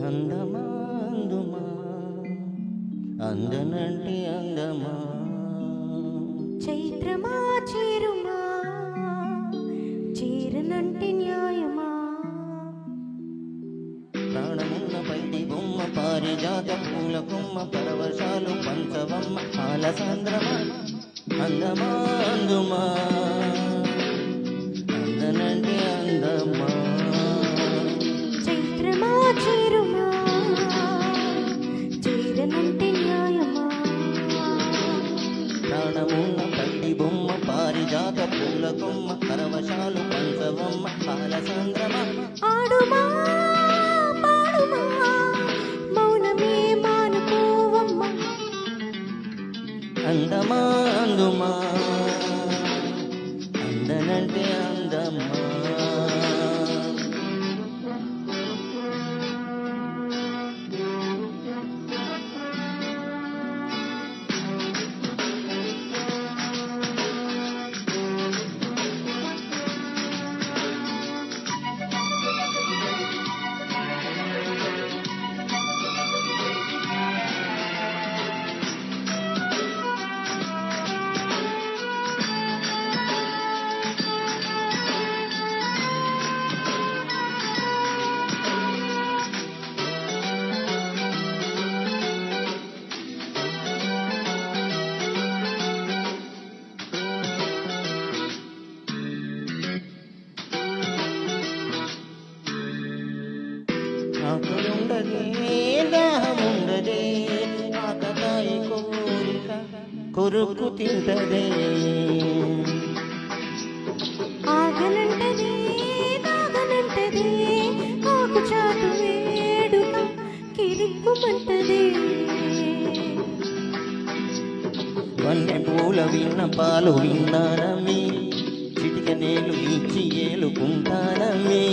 అందమా అందుమా అందనంటే అందమా? చైత్రమా చేరుమా? చేరనంటి న్యాయమా? ప్రాణమున్న పైడి బొమ్మ పారిజాత పూల కొమ్మ పరవశాలు పంచవమ్మ పాలసాంద్రమా అందమా అందుమా అందనంటే అందమా? పారిజాత పూల కొమ్మ పరవశాలు పంచవమ్మ పాలసాంద్రమా ఆడుమా అందమా అందుమా అందనంటే ఆకలుండదే దాహముండదే ఆకతాయి కోరిక కొరుకు తింటదే. ఆగనంటది నాగనంటది ఆకు చాటు వేడుక కిరిక్కుమంటది వన్నె పూల విన్న పాలు విన్నానమ్మి చిటిక నేలు ఇచ్చి ఏలుకుంటానమ్మి.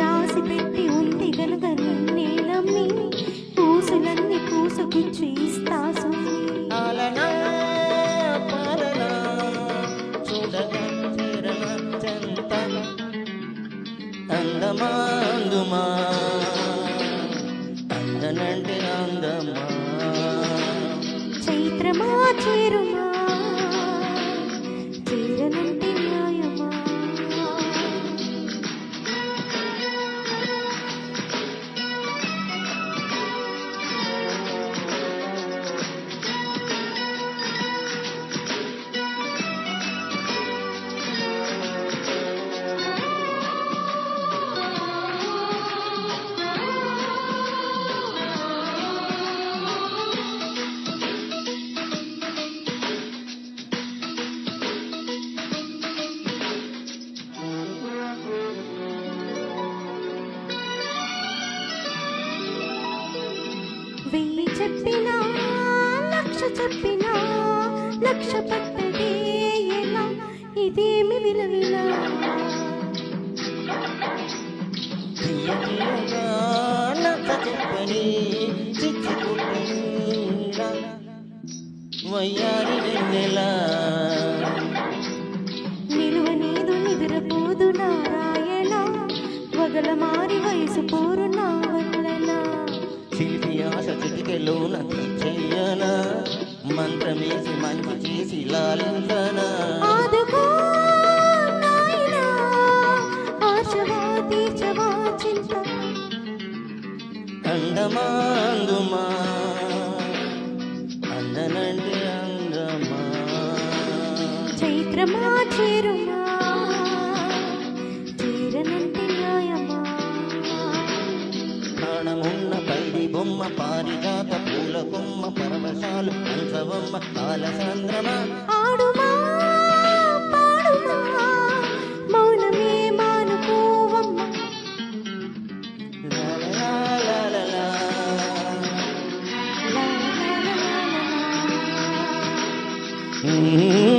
రాసి పెట్టి ఉంది అందుమా అందనంటే అందమా? చైత్రమా చేరుమా? వెయ్యి చెప్పినా లక్ష చెప్పినా లక్ష పట్టదే ఎలా? ఇదేమి విలవిలా? చెప్పని చిచ్చి కుట్టిన వయ్యారి వెన్నెలా? నిలువనీదు నిదురపోదు నారాయణ వగల మారి చిటికెలోన చెయ్యనా? మంత్రమేసి మంచి చేసి లాలించనా అందనంటే అందమా? చైత్రమా చేరుమా? ప్రాణమున్న పైడి బొమ్మ పారిజాత పూల కొమ్మ పరవశాలు అంశవమ్మ కాలచంద్రమ ఆడుమా. Mm-hmm.